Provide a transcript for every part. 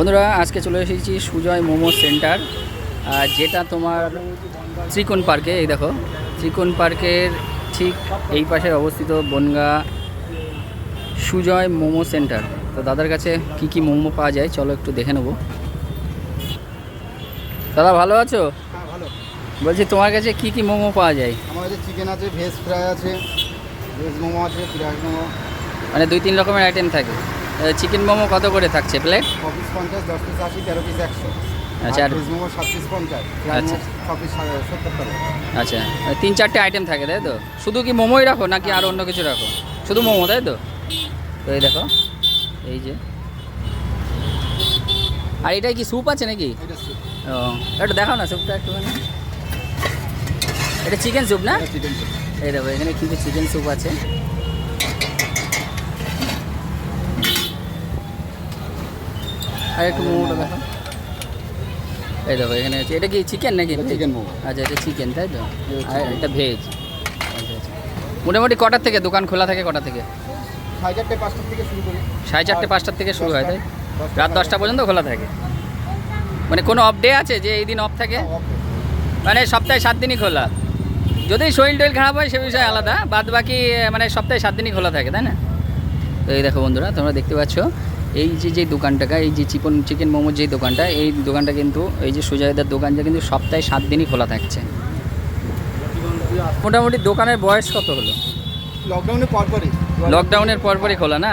বন্ধুরা আজকে চলে এসেছি সুজয় মোমো সেন্টার আর যেটা তোমার ত্রিকোণ পার্কে এই দেখো ত্রিকোণ পার্কের ঠিক এই পাশে অবস্থিত বনগা সুজয় মোমো সেন্টার। তো দাদার কাছে কি কি মোমো পাওয়া যায় চলো একটু দেখে নেব। দাদা ভালো আছো? হ্যাঁ বলছি তোমার কাছে কি কি মোমো পাওয়া যায়? আমার কাছে চিকেন আছে ভেজ ফ্রাই আছে ভেজ মোমো আছে পিঁয়াজ মোমো। মানে দুই তিন রকমের আইটেম থাকে। চিকেন মোমো কত করে থাকছে প্লেট পিস পঞ্চাশ দশ পিস আশি তেরো পিস একশো। আচ্ছা, আর- মোমো সাত পিস পঞ্চাশ আচ্ছা। ছ পিস সত্তর টাকা আচ্ছা তিন চারটে আইটেম থাকে তাই তো? শুধু কি মোমোই রাখো নাকি আর অন্য কিছু রাখো? শুধু মোমো তাই তো? তো এই দেখো এই যে। আর এটাই কি স্যুপ আছে নাকি? ও একটু দেখাও না স্যুপটা একটুখানি। এটা চিকেন স্যুপ না। এই দেখো এখানে কিন্তু চিকেন স্যুপ আছে? আর একটু মোমোটা দেখো। এই দেখো এখানে আছে। এটা কি চিকেন নাকি? চিকেন মোমো। আচ্ছা এটা চিকেন তাই তো? এটা আর এটা ভেজ আচ্ছা আচ্ছা। মোটামুটি কটার থেকে? দোকান খোলা থাকে কটা থেকে? সাড়ে চারটে পাঁচটার থেকে শুরু করি। সাড়ে চারটে পাঁচটার থেকে শুরু হয় তাই? রাত দশটা পর্যন্ত খোলা থাকে? মানে কোনো অফ ডে আছে যে এই দিন অফ থাকে? হ্যাঁ। মানে সপ্তাহে সাত দিনই খোলা। যদি শরীর টরিল খারাপ হয় সে বিষয়ে আলাদা। বাদ বাকি মানে সপ্তাহে সাত দিনই খোলা থাকে তাই না? তো এই দেখো বন্ধুরা তোমরা দেখতে পাচ্ছ এই যে যে দোকানটাকা এই যে চিকন চিকেন মোমোর যে দোকানটা এই দোকানটা কিন্তু এই যে সুজয়দার দোকানটা কিন্তু সপ্তাহে সাত দিনই খোলা থাকছে। মোটামুটি দোকানের বয়স কত হলো? লকডাউনের পরপরই। লকডাউনের পরপরই খোলা না?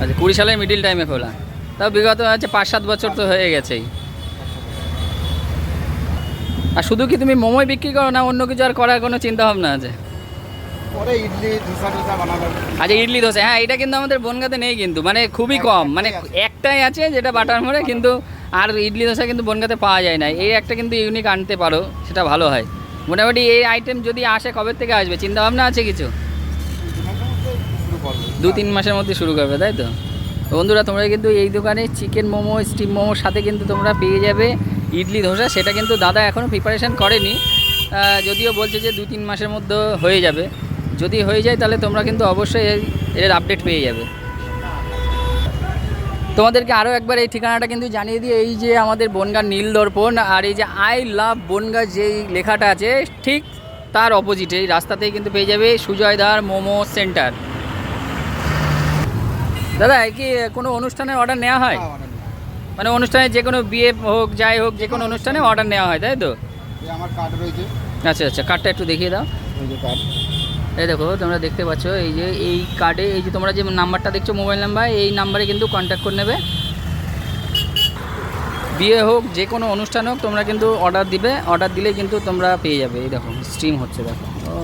আচ্ছা কুড়ি সালের মিডিল টাইমে খোলা। তাও বিগত হচ্ছে পাঁচ সাত বছর তো হয়ে গেছেই। আর শুধু কি তুমি মোমোই বিক্রি করো না অন্য কিছু আর করার কোনো চিন্তা ভাবনা আছে? পরে ইডলি ধোসা টোসা বানানো আচ্ছা ইডলি দোসা হ্যাঁ এটা কিন্তু আমাদের বনগাতে নেই কিন্তু। মানে খুবই কম। মানে একটাই আছে। যেটা বাটার মোড়ে কিন্তু আর ইডলি দোসা কিন্তু বনগাতে পাওয়া যায় না। এই একটা কিন্তু ইউনিক আনতে পারো সেটা ভালো হয়। মোটামুটি এই আইটেম যদি আসে কবে থেকে আসবে? চিন্তা ভাবনা আছে কিছু? দু তিন মাসের মধ্যে শুরু করবে তাই তো? তো বন্ধুরা তোমরা কিন্তু এই দোকানে চিকেন মোমো স্টিম মোমোর সাথে কিন্তু তোমরা পেয়ে যাবে ইডলি ধোসা। সেটা কিন্তু দাদা এখনও প্রিপারেশান করেনি। যদিও বলছে যে দু তিন মাসের মধ্যে হয়ে যাবে। যদি হয়ে যায় তাহলে তোমরা কিন্তু অবশ্যই এর- এর আপডেট পেয়ে যাবে। তোমাদেরকে আরও একবার এই ঠিকানাটা কিন্তু জানিয়ে দিই এই যে আমাদের বনগাঁ নীল দর্পণ আর এই যে আই লাভ বনগাঁ যেই লেখাটা আছে ঠিক তার অপোজিটে এই রাস্তাতেই কিন্তু পেয়ে যাবে সুজয়দার মোমো সেন্টার দাদা কি কোনো অনুষ্ঠানের অর্ডার নেওয়া হয়? হ্যাঁ, নেওয়া। মানে অনুষ্ঠানে যে কোনো বিয়ে হোক যাই হোক যে কোনো অনুষ্ঠানে অর্ডার নেওয়া হয় তাই তো? আমার কার্ড রয়েছে। আচ্ছা আচ্ছা কার্ডটা একটু দেখিয়ে দাও। কার্ড এই দেখো, তোমরা দেখতে পাচ্ছ, এই যে এই কার্ডে এই যে তোমরা যে নাম্বারটা দেখছ মোবাইল নাম্বার এই নাম্বারে কিন্তু কন্ট্যাক্ট করে নেবে। বিয়ে হোক, যে কোনো অনুষ্ঠান হোক, তোমরা কিন্তু অর্ডার দিবে। অর্ডার দিলে কিন্তু তোমরা পেয়ে যাবে। এই দেখো স্ট্রিম হচ্ছে, দেখো। ও